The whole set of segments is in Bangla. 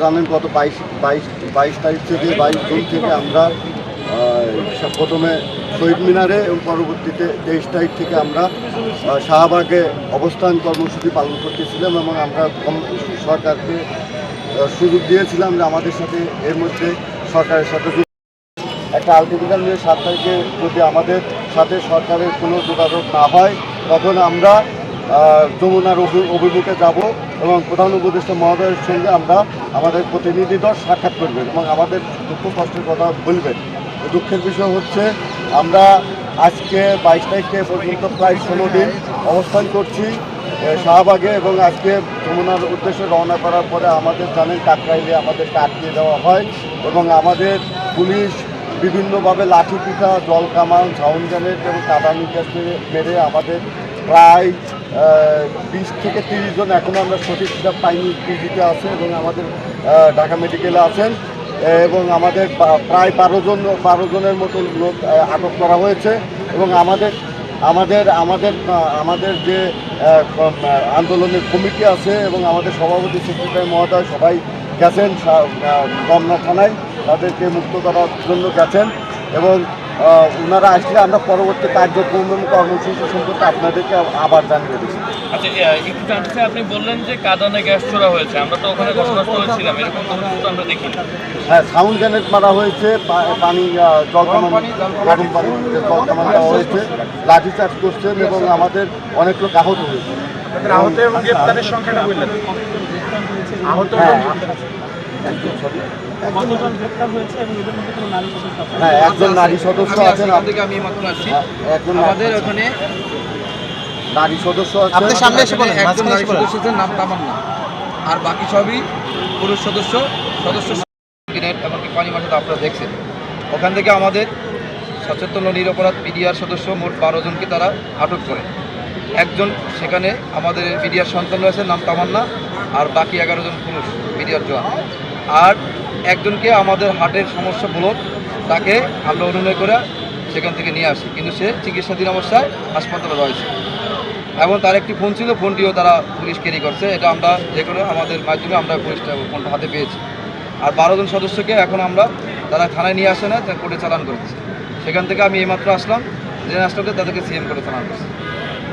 জানেন গত বাইশ বাইশ বাইশ তারিখ থেকে, বাইশ জুন থেকে আমরা প্রথমে শহীদ মিনারে এবং পরবর্তীতে তেইশ তারিখ থেকে আমরা শাহবাগে অবস্থান কর্মসূচি পালন করতেছিলাম এবং আমরা সরকারকে সুযোগ দিয়েছিলাম যে আমাদের সাথে এর মধ্যে সরকারের সাথে একটা আলটিমেটাম নিয়ে সাত তারিখে যদি আমাদের সাথে সরকারের কোনো যোগাযোগ না হয়, তখন আমরা যমুনার অভি- অভিমুখে যাব এবং প্রধান উপদেষ্টা মহোদয়ের সঙ্গে আমরা আমাদের প্রতিনিধি দল সাক্ষাৎ করবেন এবং আমাদের দুঃখ কষ্টের কথা বলবেন। দুঃখের বিষয় হচ্ছে, আমরা আজকে বাইশ তারিখে পর্যন্ত প্রায় ষোলো দিন অবস্থান করছি শাহবাগে এবং আজকে যমুনার উদ্দেশ্যে রওনা করার পরে আমাদের জানেন কাকরাইলে আমাদেরকে আটকে দেওয়া হয় এবং আমাদের পুলিশ বিভিন্নভাবে লাঠি পিঠা জল কামান সাউন্ড গ্রেনেড এবং কাদানি গ্যাস মেরে আমাদের প্রায় বিশ থেকে তিরিশ জন এখনও আমরা সঠিক হিসাব পাইনি পিজিতে আছে এবং আমাদের ঢাকা মেডিকেলে আছেন। এবং আমাদের প্রায় বারো জন, বারো জনের মতো লোক আটক করা হয়েছে। এবং আমাদের আমাদের আমাদের আমাদের যে আন্দোলনের কমিটি আছে এবং আমাদের সভাপতি সেক্রেটারি মহোদয় সবাই গেছেন রমনা থানায়। তাদেরকে মুক্ত করার জন্য গেছেন। এবং ওনারা আসলে আমরা পরবর্তী কার্যক্রম এবং কর্মসূচি সম্পর্কে আপনাদেরকে আবার জানিয়ে দিচ্ছি। আচ্ছা এ, একটু জানতে আপনি বললেন যে কাদানে গ্যাস ছোড়া হয়েছে। আমরা তো ওখানে ঘটনাস্থলে ছিলাম এরকম কোনো আমরা দেখিনি। হ্যাঁ সাউন্ড মারা হয়েছে পানি জল গরম পানি জল কামান দেওয়া হয়েছে লাঠি চার্জ করছেন এবং আমাদের অনেক লোক আহত হয়েছে। আপনাদের আহত এবং গ্রেপ্তারের সংখ্যাটা বললেন। আহত এবং কতজন গ্রেপ্তার হয়েছে এবং এদের মধ্যে কোনো নারী সদস্য আছে? হ্যাঁ একজন নারী সদস্য আছেন থেকে আমি মাত্র আসছি হ্যাঁ, আমাদের ওখানে নারী সদস্য আছেন আপনি সামনে এসে বলেন, একজন নারী নাম তামান্না। আর বাকি সবই পুরুষ সদস্য সদস্য এমনকি পানি মাসাতে আপনারা দেখছেন। ওখান থেকে আমাদের সচেতন নিরপরাধ মিডিয়ার সদস্য মোট বারো জনকে তারা আটক করে। একজন সেখানে আমাদের মিডিয়ার সন্তান রয়েছে নাম তামান্না আর বাকি এগারো জন পুরুষ মিডিয়ার জওয়ান। আর একজনকে আমাদের হার্টের সমস্যা বলত, তাকে আমরা অনুনয় করে সেখান থেকে নিয়ে আসি। কিন্তু সে চিকিৎসাধীন অবস্থায় হাসপাতালে রয়েছে। এবং তার একটি ফোন ছিল, ফোনটিও তারা পুলিশ ক্যারি করছে। এটা আমরা যে কোনো আমাদের মাধ্যমে আমরা পুলিশটা ফোনটা হাতে পেয়েছি। আর বারো জন সদস্যকে এখন আমরা তারা থানায় নিয়ে আসে না, তারা কোর্টে চালান করেছে। সেখান থেকে আমি এইমাত্র আসলাম জেনে আসলাম যে তাদেরকে সিএম করে চালান করছে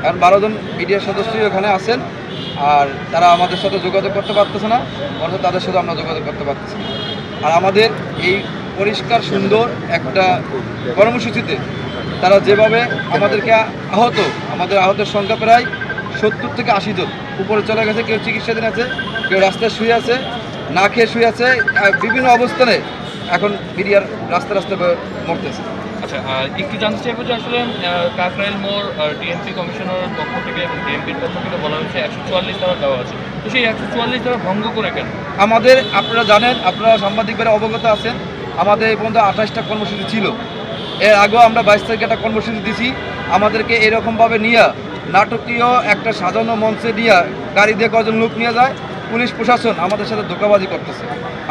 এখন বারো জন মিডিয়ার সদস্যই ওখানে আছেন। আর তারা আমাদের সাথে যোগাযোগ করতে পারতেছে না, অর্থাৎ তাদের সাথে আমরা যোগাযোগ করতে পারতেছি না। আর আমাদের এই পরিষ্কার, সুন্দর একটা কর্মসূচিতে তারা যেভাবে আমাদেরকে আহত, আমাদের আহতের সংখ্যা প্রায় সত্তর থেকে আশি জন। উপরে চলে গেছে, কেউ চিকিৎসাধীন আছে, কেউ রাস্তায় শুয়ে আছে, না খেয়ে শুয়ে আছে বিভিন্ন অবস্থানে এখন মিডিয়ার রাস্তা রাস্তা মরতেছে। আচ্ছা একটু জানতে চাইব যে আসলে কাকরাইল মোড় ডিএমপি কমিশনারের পক্ষ থেকে এবং ডিএমপির পক্ষ থেকে বলা হয়েছে একশো চুয়াল্লিশ ধারা দেওয়া আছে। তো সেই একশো চুয়াল্লিশ ধারা ভঙ্গ করে কেন? আমাদের, আপনারা জানেন, আপনারা সাংবাদিকরা অবগত আছেন, আমাদের এই পর্যন্ত আঠাশটা কর্মসূচি ছিল। এর আগেও আমরা বাইশ তারিখে একটা কর্মসূচি দিছি, আমাদেরকে এরকমভাবে নিয়ে নাটকীয় একটা সাজানো মঞ্চে নিয়ে গাড়ি দিয়ে কজন লোক নিয়ে যায়, পুলিশ, প্রশাসন আমাদের সাথে ধোকাবাজি করতেছে।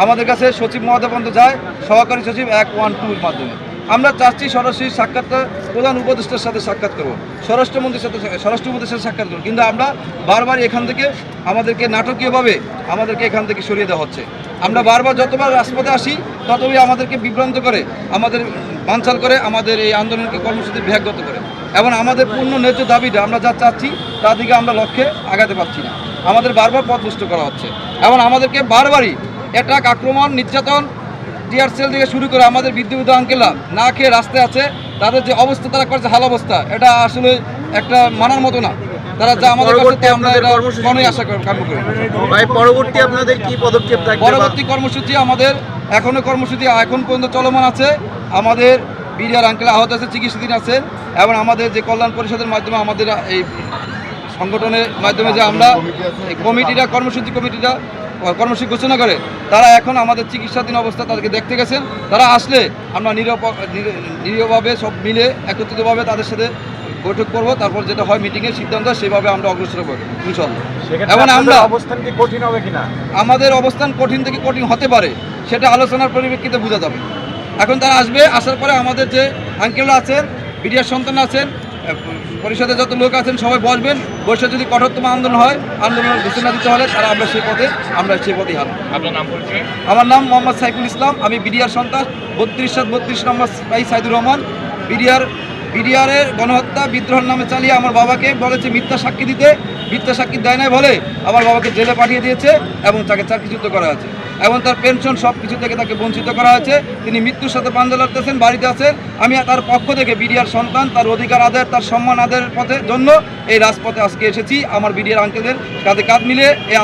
আমাদের কাছে সচিব মহোদয় পর্যন্ত যায়, সহকারী সচিব এক ওয়ান টুর মাধ্যমে। আমরা চাচ্ছি সরাসরি সাক্ষাৎটা প্রধান উপদেষ্টার সাথে সাক্ষাৎ করব। স্বরাষ্ট্রমন্ত্রীর সাথে স্বরাষ্ট্র উপদেষ্টার সাক্ষাৎ করব। কিন্তু আমরা বারবার এখান থেকে আমাদেরকে নাটকীয়ভাবে আমাদেরকে এখান থেকে সরিয়ে দেওয়া হচ্ছে। আমরা বারবার যতবার রাজপথে আসি, ততই আমাদেরকে বিভ্রান্ত করে, আমাদের বানচাল করে, আমাদের এই আন্দোলনকে কর্মসূচি ব্যাহত করে। এবং আমাদের পূর্ণ ন্যায্য দাবিটা আমরা যা চাচ্ছি তার দিকে আমরা লক্ষ্যে আগাতে পারছি না। আমাদের বারবার পথ করা হচ্ছে। এবং আমাদেরকে বারবারই অ্যাটাক আক্রমণ, নির্যাতন টিয়ার সেল থেকে শুরু করে আমাদের বিদ্যুৎ আঙ্কেলা না খেয়ে রাস্তায় আছে তাদের যে অবস্থা তারা করছে হাল অবস্থা এটা আসলে একটা মানার মতো না। তারা যা আমাদের কাছে আমরা এটা কর্মসূচি আশা করি ভাই পরবর্তী আপনাদের কি পদক্ষেপ থাকবে পরবর্তী কর্মসূচি আমাদের এখনও কর্মসূচি এখন পর্যন্ত চলমান আছে। আমাদের বিডিআর আঙ্কেল আহত আছে চিকিৎসাধীন আছেন এবং আমাদের যে কল্যাণ পরিষদের মাধ্যমে আমাদের এই সংগঠনের মাধ্যমে যে আমরা কমিটিটা কর্মসূচি কমিটিটা কর্মসূচি ঘোষণা করে তারা এখন আমাদের চিকিৎসাধীন অবস্থা তাদেরকে দেখতে গেছেন তারা আসলে আমরা নিরীহভাবে সব মিলে একত্রিতভাবে তাদের সাথে বৈঠক করব তারপর যেটা হয় মিটিংয়ের সিদ্ধান্ত সেভাবে আমরা অগ্রসর হব ইনশাল্লাহ এবং আমরা অবস্থান কি কঠিন হবে কিনা? আমাদের অবস্থান কঠিন থেকে কঠিন হতে পারে সেটা আলোচনার পরিপ্রেক্ষিতে বোঝা যাবে। এখন তারা আসবে আসার পরে আমাদের যে আঙ্কেলরা আছেন বিডিআর সন্তান আছেন পরিষদে যত লোক আছেন সবাই বসবেন। বসে যদি কঠোরতম আন্দোলন হয় আন্দোলনের ঘোষণা দিতে হলে তারা আমরা সেই পথে আমরা সেই নাম পরিচয়? আমার নাম মোহাম্মদ সাইফুল ইসলাম। আমি বিডিআর সন্তান বত্রিশ সাত বত্রিশ নম্বর ভাই সাইদুর রহমান। বিডিআর বিডিআরের গণহত্যা বিদ্রোহের নামে চালিয়ে আমার বাবাকে বলেছে মিথ্যা সাক্ষী দিতে। মিথ্যা সাক্ষী দেয় নাই বলে আমার বাবাকে জেলে পাঠিয়ে দিয়েছে এবং তাকে চাকরিচ্যুত করা হয়েছে। এবং তার পেনশন সব কিছু থেকে তাকে বঞ্চিত করা হয়েছে। তিনি মৃত্যুর সাথে পাঞ্জা লড়তেছেন, বাড়িতে আছেন। আমি তার পক্ষ থেকে বিডিআর সন্তান, তার অধিকার আদায় তার সম্মান আদায়ের পথে জন্য এই রাজপথে আজকে এসেছি। আমার বিডিআর আঙ্কেলদের কাঁধে কাঁধ মিলে এই